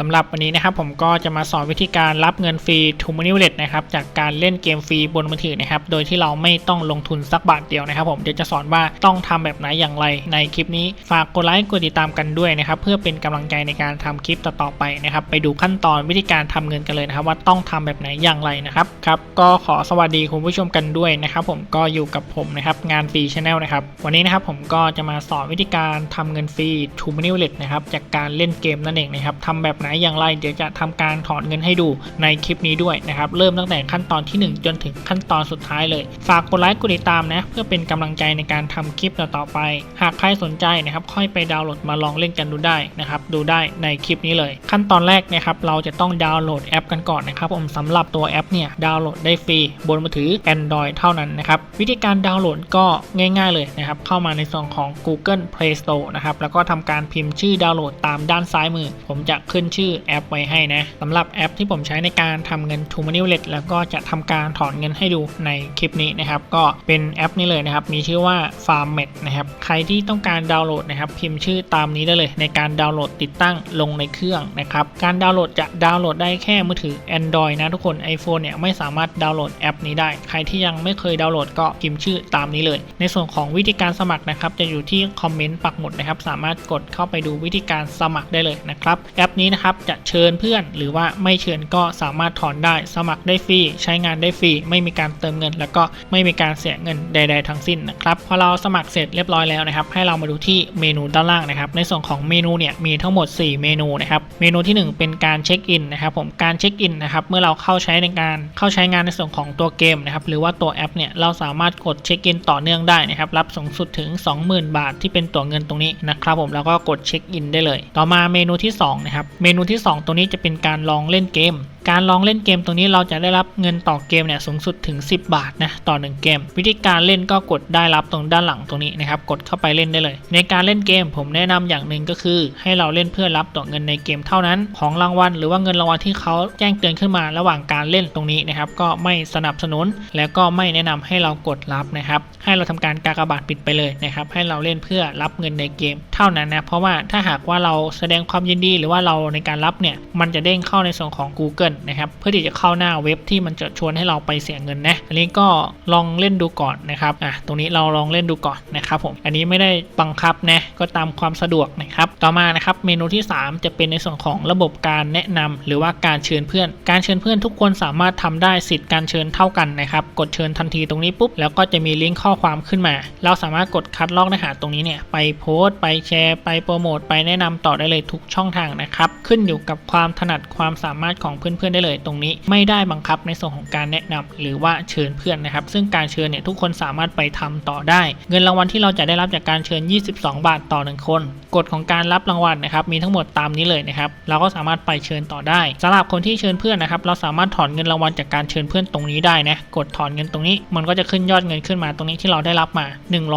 สำหรับวันนี้นะครับผมก็จะมาสอนวิธีการรับเงินฟรีทูมานิวเลตนะครับจากการเล่นเกมฟรีบนมือถือนะครับโดยที่เราไม่ต้องลงทุนสักบาทเดียวนะครับ ผมเดี๋ยวจะสอนว่าต้องทำแบบไหนอย่างไรในคลิปนี้ฝากกดไลค์กดติดตามกันด้วยนะครับเพื่อเป็นกำลังใจในการทำคลิปต่อๆไปนะครับไปดูขั้นตอนวิธีการทำเงินกันเลยนะครับ ว่าต้องทำแบบไหนอย่างไรนะครับครับก็ขอสวัสดีคุณผู้ชมกันด้วยนะครับผมก็อยู่กับผมนะครับงานฟรีชาแนลนะครับวันนี้นะครับผมก็จะมาสอนวิธีการทำเงินฟรีทูมานิวเลตนะครับจากการเล่นเกมนั่นเองนะครับทำแบบไหนอย่างไรเดี๋ยวจะทำการถอนเงินให้ดูในคลิปนี้ด้วยนะครับเริ่มตั้งแต่ขั้นตอนที่ 1 จนถึงขั้นตอนสุดท้ายเลย ฝากกดไลค์กดติดตามนะเพื่อเป็นกำลังใจในการทำคลิปต่อไป หากใครสนใจนะครับค่อยไปดาวน์โหลดมาลองเล่นกันดูได้นะครับดูได้ในคลิปนี้เลย ขั้นตอนแรกนะครับเราจะต้องดาวน์โหลดแอปกันก่อนนะครับผมสำหรับตัวแอปเนี่ยดาวน์โหลดได้ฟรีบนมือถือ Android เท่านั้นนะครับวิธีการดาวน์โหลดก็ง่าย ๆเลยนะครับเข้ามาในส่วนของ Google Play Store นะครับแล้วก็ทำการพิมพ์ชื่อดาวน์โหลดตามด้านซ้ายมือ ผมจะขึ้นชื่อแอปไว้ให้นะสำหรับแอปที่ผมใช้ในการทำเงิน t o m o n e y Wallet แล้วก็จะทำการถอนเงินให้ดูในคลิปนี้นะครับ ก็เป็นแอปนี้เลยนะครับ มีชื่อว่า FarmMed นะครับ ใครที่ต้องการดาวน์โหลดนะครับ พิมพ์ชื่อตามนี้ได้เลย ในการดาวน์โหลดติดตั้งลงในเครื่องนะครับ การดาวน์โหลดจะดาวน์โหลดได้แค่มือถือ Android นะทุกคน iPhone เนี่ยไม่สามารถดาวน์โหลดแอปนี้ได้ ใครที่ยังไม่เคยดาวน์โหลดก็พิมพ์ชื่อตามนี้เลย ในส่วนของวิธีการสมัครนะครับ จะอยู่ที่คอมเมนต์ปักหมุดนะครับ สามารถกดเข้าไปดูวิธีการสมัครได้เลยนะครับ แอปนี้นะครับจะเชิญเพื่อนหรือว่าไม่เชิญก็สามารถถอนได้ สมัครได้ฟรีใช้งานได้ฟรีไม่มีการเติมเงิน แล้วก็ไม่มีการเสียเงินใด ๆ ทั้งสิ้นนะครับพอเราสมัครเสร็จเรียบร้อยแล้วนะครับ ให้เรามาดูที่เมนูด้านล่างนะครับ ในส่วนของเมนูเนี่ยมีทั้งหมด 4 เมนูนะครับเมนูที่ 1 เป็นการเช็คอินนะครับผมการเช็คอินนะครับเมื่อเราเข้าใช้ในการเข้าใช้งานในส่วนของตัวเกมนะครับหรือว่าตัวแอปเนี่ยเราสามารถกดเช็คอินต่อเนื่องได้นะครับรับสูงสุดถึง 20,000 บาทที่เป็นตัวเงินตรงนี้นะครับผมแล้วก็กดเช็คอินได้เลย ต่อมาเมนูที่2นะครับเมนูที่ 2 ตรงนี้จะเป็นการลองเล่นเกมการลองเล่นเกมตรงนี้เราจะได้รับเงินต่อเกมเนี่ยสูงสุดถึง 10 บาทนะต่อ 1 เกม วิธีการเล่นก็กดได้รับตรงด้านหลังตรงนี้นะครับกดเข้าไปเล่นได้เลย ในการเล่นเกมผมแนะนำอย่างหนึ่งก็คือ ให้เราเล่นเพื่อรับต่อเงินในเกมเท่านั้น ของรางวัลหรือว่าเงินรางวัลที่เขาแจ้งเตือนขึ้นมาระหว่างการเล่นตรงนี้นะครับก็ไม่สนับสนุน และก็ไม่แนะนำให้เรากดรับนะครับให้เราทำการกากบาทปิดไปเลยนะครับให้เราเล่นเพื่อรับเงินในเกม เท่านั้นนะเพราะว่าถ้าหากว่าเราแสดงความยินดีหรือว่าเราในการรับเนี่ยมันจะเด้งเข้าในส่วนของ Google นะครับเพื่อที่จะเข้าหน้าเว็บที่มันจะชวนให้เราไปเสียเงินนะอันนี้ก็ลองเล่นดูก่อนนะครับอะตรงนี้เราลองเล่นดูก่อนนะครับผมอันนี้ไม่ได้บังคับนะก็ตามความสะดวกนะ ครับ ต่อมานะครับเมนูที่ 3 จะเป็นในส่วนของระบบการแนะนำหรือว่าการเชิญเพื่อน การเชิญเพื่อนทุกคนสามารถทำได้สิทธิ์การเชิญเท่ากันนะครับ กดเชิญทันทีตรงนี้ปุ๊บแล้วก็จะมีลิงก์ข้อความขึ้นมา เราสามารถกดคัดลอกเนื้อหาตรงนี้เนี่ยไปโพสต์ไปแชร์ไปโปรโมทไปแนะนำต่อได้เลยทุกช่องทางนะครับ ขึ้นอยู่กับความถนัดความสามารถของเพื่อนๆได้เลยตรงนี้ ไม่ได้บังคับในส่วนของการแนะนำหรือว่าเชิญเพื่อนนะครับ ซึ่งการเชิญเนี่ยทุกคนสามารถไปทำต่อได้ เงินรางวัลที่เราจะได้รับจากการเชิญ 22 บาทต่อ 1 คน กฎของการรับรางวัลนะครับมีทั้งหมดตามนี้เลยนะครับเราก็สามารถไปเชิญต่อได้สำหรับคนที่เชิญเพื่อนนะครับเราสามารถถอนเงินรางวัลจากการเชิญเพื่อนตรงนี้ได้นะกดถอนเงินตรงนี้ มันก็จะขึ้นยอดเงินขึ้นมาตรงนี้ที่เราได้รับมา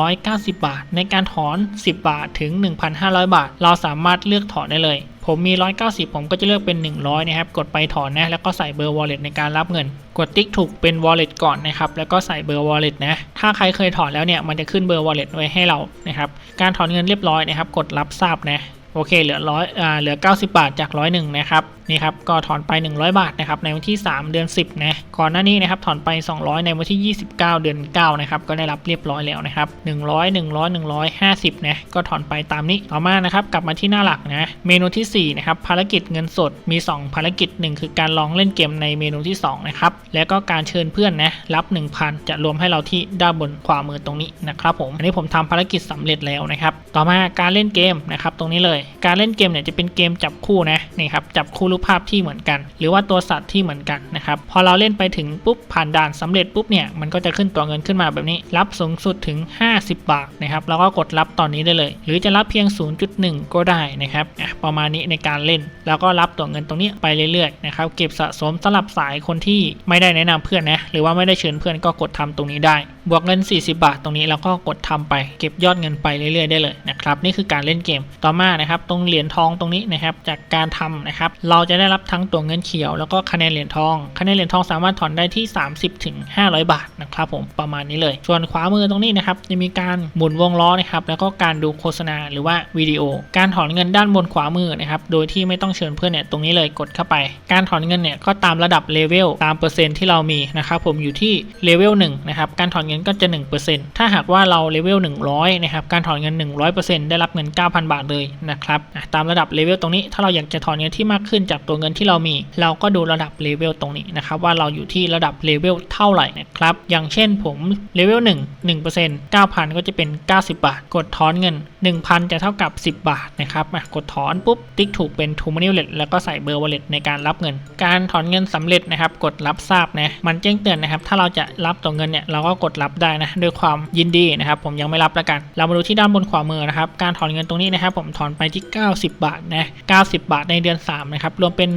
190 บาท ในการถอน 10 บาทถึง 1,500 บาท เราสามารถเลือกถอนได้เลย ผมมี 190 ผมก็จะเลือกเป็น 100 นะครับ กดไปถอนนะ แล้วก็ใส่เบอร์ wallet ในการรับเงิน กดติ๊กถูกเป็น wallet ก่อนนะครับ แล้วก็ใส่เบอร์ wallet นะ ถ้าใครเคยถอนแล้วเนี่ย มันจะขึ้นเบอร์ wallet ไว้ให้เรา นะครับ การถอนเงินเรียบร้อยนะครับ กดรับทราบนะ โอเค เหลือร้อยอ่า เหลือ 90 บาทจากร้อยหนึ่งนะครับ นี่ครับก็ถอนไป 100 บาทนะครับในวันที่ 3 เดือน 10นะก่อนหน้านี้นะครับถอนไป 200 ในวันที่ 29 เดือน9นะครับก็ได้รับเรียบร้อยแล้วนะครับ100 100 150นะก็ถอนไปตามนี้ต่อมานะครับกลับมาที่หน้าหลักนะเมนูที่4นะครับภารกิจเงินสดมี 2 ภารกิจ 1 คือการลองเล่นเกมในเมนูที่2นะครับแล้วก็การเชิญเพื่อนนะรับ 1,000 จะรวมให้เราที่ด้านบนขวามือตรงนี้นะครับผมอันนี้ผมทำภารกิจสำเร็จแล้วนะครับต่อมาการเล่นเกมนะครับตรงนี้เลย การเล่นเกมเนี่ยจะเป็นเกมจับคู่นะนี่ครับจับคู่รูปภาพที่เหมือนกัน หรือว่าตัวสัตว์ที่เหมือนกันนะครับพอเราเล่นไปถึงปุ๊บผ่านด่านสำเร็จปุ๊บเนี่ยมันก็จะขึ้นตัวเงินขึ้นมาแบบนี้ รับสูงสุดถึง 50 บาทนะครับแล้วก็กดรับตอนนี้ได้เลย หรือจะรับเพียง 0.1 ก็ได้นะครับประมาณนี้ในการเล่น แล้วก็รับตัวเงินตรงนี้ไปเรื่อยๆนะครับเก็บสะสมสำหรับสายคนที่ไม่ได้แนะนำเพื่อนนะหรือว่าไม่ได้เชิญเพื่อนก็กดทำตรงนี้ได้ บวกเงิน 40 บาทตรงนี้เราก็กดทำไปเก็บยอดเงินไปเรื่อยๆได้เลยนะครับนี่คือการเล่นเกมต่อมานะครับตรงเหรียญทองตรงนี้นะครับจากการทำนะครับเราจะได้รับทั้งตัวเงินเขียว แล้วก็คะแนนเหรียญทอง คะแนนเหรียญทองสามารถถอนได้ที่ 30ถึง500 บาทนะครับผมประมาณนี้เลย ส่วนขวามือตรงนี้นะครับจะมีการหมุนวงล้อนะครับแล้วก็การดูโฆษณาหรือว่าวิดีโอ การถอนเงินด้านบนขวามือนะครับโดยที่ไม่ต้องเชิญเพื่อนเนี่ยตรงนี้เลยกดเข้าไป การถอนเงินเนี่ยก็ตามระดับเลเวลตามเปอร์เซ็นต์ที่เรามีนะครับผมอยู่ที่เลเวล1นะครับการถอนเงินก็จะ 1%ถ้าหากว่าเราเลเวล100 นะครับ การถอนเงิน 100%ได้รับเงิน 9,000 บาทเลยนะครับตามระดับเลเวลตรงนี้ ถ้าเราอยากจะถอนเงินที่มากขึ้นจากตัวเงินที่เรามี เราก็ดูระดับเลเวลตรงนี้นะครับว่าเราอยู่ที่ระดับเลเวลเท่าไหร่นะครับ อย่างเช่นผมเลเวล1 1% 9,000 ก็จะเป็น 90 บาท กดถอนเงิน 1,000 จะเท่ากับ 10 บาทนะครับกดถอนปุ๊บติ๊กถูกเป็น t o m o n e y Wallet แล้วก็ใส่เบอร์ Wallet ในการรับเงิน การถอนเงินสำเร็จนะครับ กดรับทราบนะ มันแจ้งเตือนนะครับ ถ้าเราจะรับตัวเงินเนี่ย เราก็กดรับได้นะด้วยความยินดีนะครับ ผมยังไม่รับแล้วกัน เรามาดูที่ด้านบนขวามือนะครับ การถอนเงินตรงนี้นะครับ ผมถอนไปที่ 90 บาทนะ90 บาทในเดือน 3 นะครับ รวมเป็น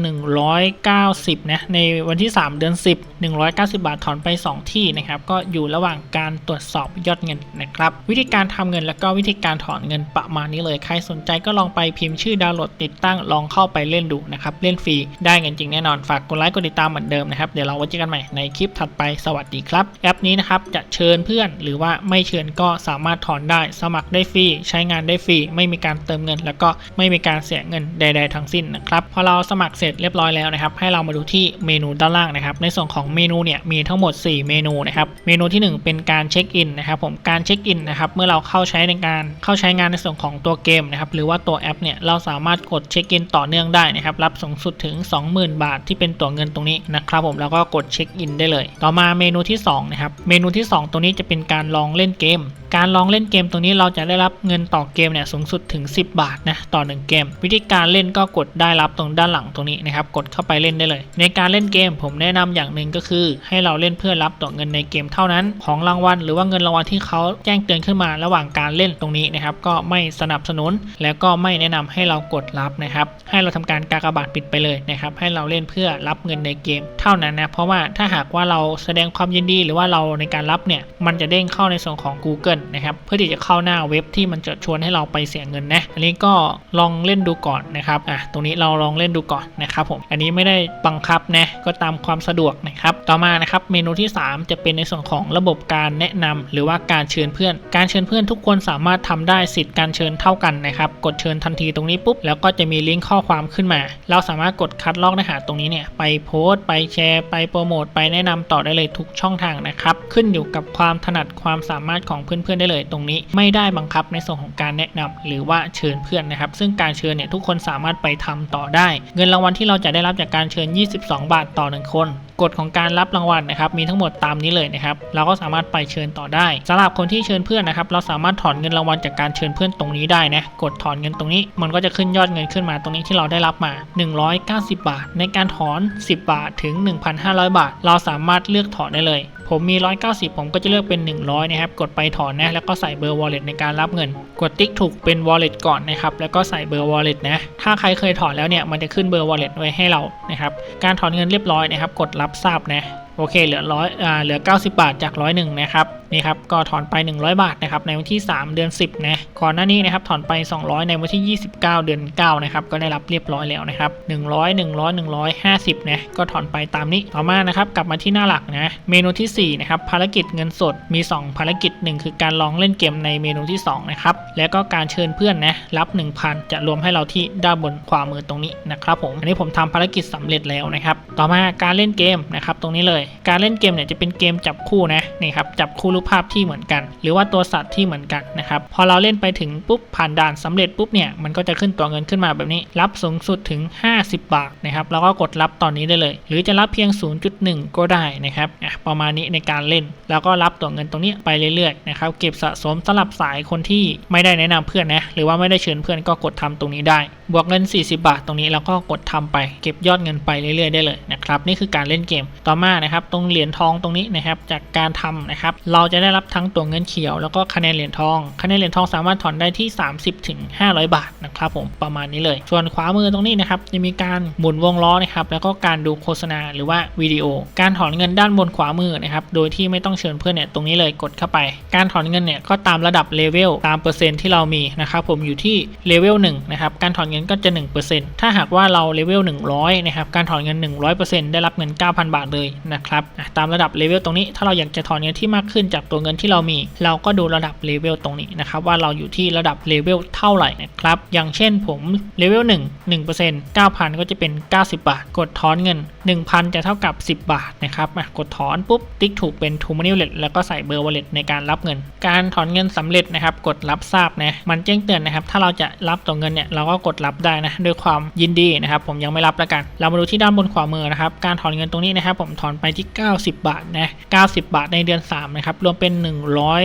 190 นะ ในวันที่ 3 เดือน 10 190 บาทถอนไป 2 ที่นะครับ ก็อยู่ระหว่างการตรวจสอบยอดเงินนะครับ วิธีการทำเงินแล้วก็วิธีการถอนเงินประมาณนี้เลย ใครสนใจก็ลองไปพิมพ์ชื่อดาวน์โหลดติดตั้ง ลองเข้าไปเล่นดูนะครับ เล่นฟรี ได้เงินจริงแน่นอน ฝากกดไลค์ กดติดตามเหมือนเดิมนะครับ เดี๋ยวเราไว้เจอกันใหม่ในคลิปถัดไป สวัสดีครับ แอปนี้นะครับจะเชิญเพื่อน หรือว่าไม่เชิญก็สามารถถอนได้ สมัครได้ฟรีใช้งานได้ฟรีไม่มีการเติมเงิน แล้วก็ไม่มีการเสียเงินใด ๆ ทั้งสิ้นนะครับพอเราสมัครเสร็จเรียบร้อยแล้วนะครับ ให้เรามาดูที่เมนูด้านล่างนะครับ ในส่วนของเมนูเนี่ยมีทั้งหมด 4 เมนูนะครับ เมนูที่ 1 เป็นการเช็คอินนะครับ ผมการเช็คอินนะครับเมื่อเราเข้าใช้ในการเข้าใช้งานในส่วนของตัวเกมนะครับหรือว่าตัวแอปเนี่ยเราสามารถกดเช็คอินต่อเนื่องได้นะครับรับสูงสุดถึง 20,000 บาทที่เป็นตัวเงินตรงนี้นะครับผมแล้วก็กดเช็คอินได้เลย ต่อมาเมนูที่2นะครับเมนูที่2ตรงนี้จะเป็นการลองเล่นเกมการลองเล่นเกมตรงนี้เราจะได้รับเงินต่อเกมเนี่ยสูงสุดถึง 10 บาทนะต่อ 1 เกม วิธีการเล่นก็กดได้รับตรงด้านหลังตรงนี้นะครับกดเข้าไปเล่นได้เลย ในการเล่นเกมผมแนะนำอย่างหนึ่งก็คือ ให้เราเล่นเพื่อรับต่อเงินในเกมเท่านั้น ของรางวัลหรือว่าเงินรางวัลที่เขาแจ้งเตือนขึ้นมาระหว่างการเล่นตรงนี้นะครับก็ไม่สนับสนุน แล้วก็ไม่แนะนำให้เรากดรับนะครับให้เราทำการกากบาทปิดไปเลยนะครับให้เราเล่นเพื่อรับเงินในเกม เท่านั้นนะเพราะว่าถ้าหากว่าเราแสดงความยินดีหรือว่าเราในการรับเนี่ยมันจะเด้งเข้าในส่วนของ Google นะครับเพื่อที่จะเข้าหน้าเว็บที่มันจะชวนให้เราไปเสียเงินนะอันนี้ก็ลองเล่นดูก่อนนะครับอะตรงนี้เราลองเล่นดูก่อนนะครับผมอันนี้ไม่ได้บังคับนะก็ตามความสะดวกนะครับต่อมานะครับเมนูที่ 3 จะเป็นในส่วนของระบบการแนะนำหรือว่าการเชิญเพื่อน การเชิญเพื่อนทุกคนสามารถทำได้สิทธิ์การเชิญเท่ากันนะครับกดเชิญทันทีตรงนี้ปุ๊บแล้วก็จะมีลิงก์ข้อความขึ้นมา เราสามารถกดคัดลอกเนื้อหาตรงนี้เนี่ยไปโพสต์ไปแชร์ไปโปรโมทไปแนะนำต่อได้เลยทุกช่องทางนะครับขึ้นอยู่กับความถนัดความสามารถของเพื่อนๆได้เลย ตรงนี้ไม่ได้บังคับในส่วนของการแนะนำหรือว่าเชิญเพื่อนนะครับ ซึ่งการเชิญเนี่ยทุกคนสามารถไปทำต่อได้ เงินรางวัลที่เราจะได้รับจากการเชิญ 22 บาทต่อ 1 คนกฎของการรับรางวัลนะครับมีทั้งหมดตามนี้เลยนะครับเราก็สามารถไปเชิญต่อได้สำหรับคนที่เชิญเพื่อนนะครับเราสามารถถอนเงินรางวัลจากการเชิญเพื่อนตรงนี้ได้นะกดถอนเงินตรงนี้ มันก็จะขึ้นยอดเงินขึ้นมาตรงนี้ที่เราได้รับมา 190 บาท ในการถอน 10 บาทถึง 1,500 บาท เราสามารถเลือกถอนได้เลย ผมมี 190 ผมก็จะเลือกเป็น 100 นะครับ กดไปถอนนะ แล้วก็ใส่เบอร์ wallet ในการรับเงิน กดติ๊กถูกเป็น wallet ก่อนนะครับ แล้วก็ใส่เบอร์ wallet นะ ถ้าใครเคยถอนแล้วเนี่ย มันจะขึ้นเบอร์ wallet ไว้ให้เรา นะครับ การถอนเงินเรียบร้อยนะครับ กดรับทราบนะ โอเค เหลือร้อยอ่า เหลือ 90 บาทจากร้อยหนึ่งนะครับ นี่ครับก็ถอนไป 100 บาทนะครับในวันที่ 3 เดือน 10นะก่อนหน้านี้นะครับถอนไป 200 ในวันที่ 29 เดือน9นะครับก็ได้รับเรียบร้อยแล้วนะครับ100 100 150นะก็ถอนไปตามนี้ต่อมานะครับกลับมาที่หน้าหลักนะเมนูทีสี่4นะครับภารกิจเงินสดมี 2 ภารกิจ 1 คือการลองเล่นเกมในเมนูที่2นะครับแล้วก็การเชิญเพื่อนนะรับ 1,000 จะรวมให้เราที่ด้านบนขวามือตรงนี้นะครับผมอันนี้ผมทำภารกิจสำเร็จแล้วนะครับต่อมาการเล่นเกมนะครับตรงนี้เลย การเล่นเกมเนี่ยจะเป็นเกมจับคู่นะนี่ครับจับคู่รูปภาพที่เหมือนกัน หรือว่าตัวสัตว์ที่เหมือนกันนะครับพอเราเล่นไปถึงปุ๊บผ่านด่านสำเร็จปุ๊บเนี่ยมันก็จะขึ้นตัวเงินขึ้นมาแบบนี้ รับสูงสุดถึง 50 บาทนะครับแล้วก็กดรับตอนนี้ได้เลย หรือจะรับเพียง 0.1 ก็ได้นะครับประมาณนี้ในการเล่น แล้วก็รับตัวเงินตรงนี้ไปเรื่อยๆนะครับเก็บสะสมสลับสายคนที่ไม่ได้แนะนำเพื่อนนะหรือว่าไม่ได้เชิญเพื่อนก็กดทำตรงนี้ได้ บวกเงิน 40 บาทตรงนี้แล้วก็กดทำไป เก็บยอดเงินไปเรื่อยๆได้เลยนะครับนะครับนี่คือการเล่นเกมต่อมานะครับตรงเหรียญทองตรงนี้นะครับจากการทำนะครับเราจะได้รับทั้งตัวเงินเขียว แล้วก็คะแนนเหรียญทอง คะแนนเหรียญทองสามารถถอนได้ที่ 30ถึง500 บาทนะครับผมประมาณนี้เลย ส่วนขวามือตรงนี้นะครับจะมีการหมุนวงล้อนะครับแล้วก็การดูโฆษณาหรือว่าวิดีโอ การถอนเงินด้านบนขวามือนะครับโดยที่ไม่ต้องเชิญเพื่อนเนี่ยตรงนี้เลยกดเข้าไป การถอนเงินเนี่ยก็ตามระดับเลเวลตามเปอร์เซ็นต์ที่เรามีนะครับผมอยู่ที่เลเวล1นะครับการถอนเงินก็จะ 1%ถ้าหากว่าเราเลเวล100นะครับการถอนเงิน 100%ได้รับเงิน 9,000 บาทเลยนะครับตามระดับเลเวลตรงนี้ถ้าเราอยากจะถอนเงินที่มากขึ้นจากตัวเงินที่เรามี เราก็ดูระดับเลเวลตรงนี้นะครับว่าเราอยู่ที่ระดับเลเวลเท่าไหร่นะครับ อย่างเช่นผมเลเวล1 1% 9,000 ก็จะเป็น 90 บาท กดถอนเงิน 1,000 จะเท่ากับ 10 บาทนะครับกดถอนปุ๊บติ๊กถูกเป็น t o m o n e y Wallet แล้วก็ใส่เบอร์ Wallet ในการรับเงิน การถอนเงินสำเร็จนะครับ กดรับทราบนะมันแจ้งเตือนนะครับ ถ้าเราจะรับตัวเงินเนี่ยเราก็กดรับได้นะด้วยความยินดีนะครับ ผมยังไม่รับแล้วกัน เรามาดูที่ด้านบนขวามือนะครับ การถอนเงินตรงนี้นะครับ ผมถอนไปที่ 90 บาทนะ90 บาทในเดือน3นะครับรวมเป็น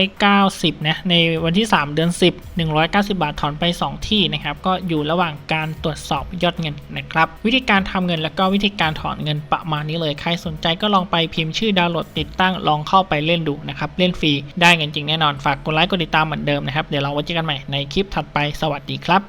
190นะในวันที่ 3 เดือน 10 190 บาทถอนไป 2 ที่นะครับก็อยู่ระหว่างการตรวจสอบยอดเงินนะครับวิธีการทำเงินแล้วก็วิธีการถอนเงินประมาณนี้เลยใครสนใจก็ลองไปพิมพ์ชื่อดาวน์โหลดติดตั้งลองเข้าไปเล่นดูนะครับเล่นฟรีได้เงินจริงแน่นอนฝากกดไลค์กดติดตามเหมือนเดิมนะครับเดี๋ยวเราไว้เจอกันใหม่ในคลิปถัดไปสวัสดีครับ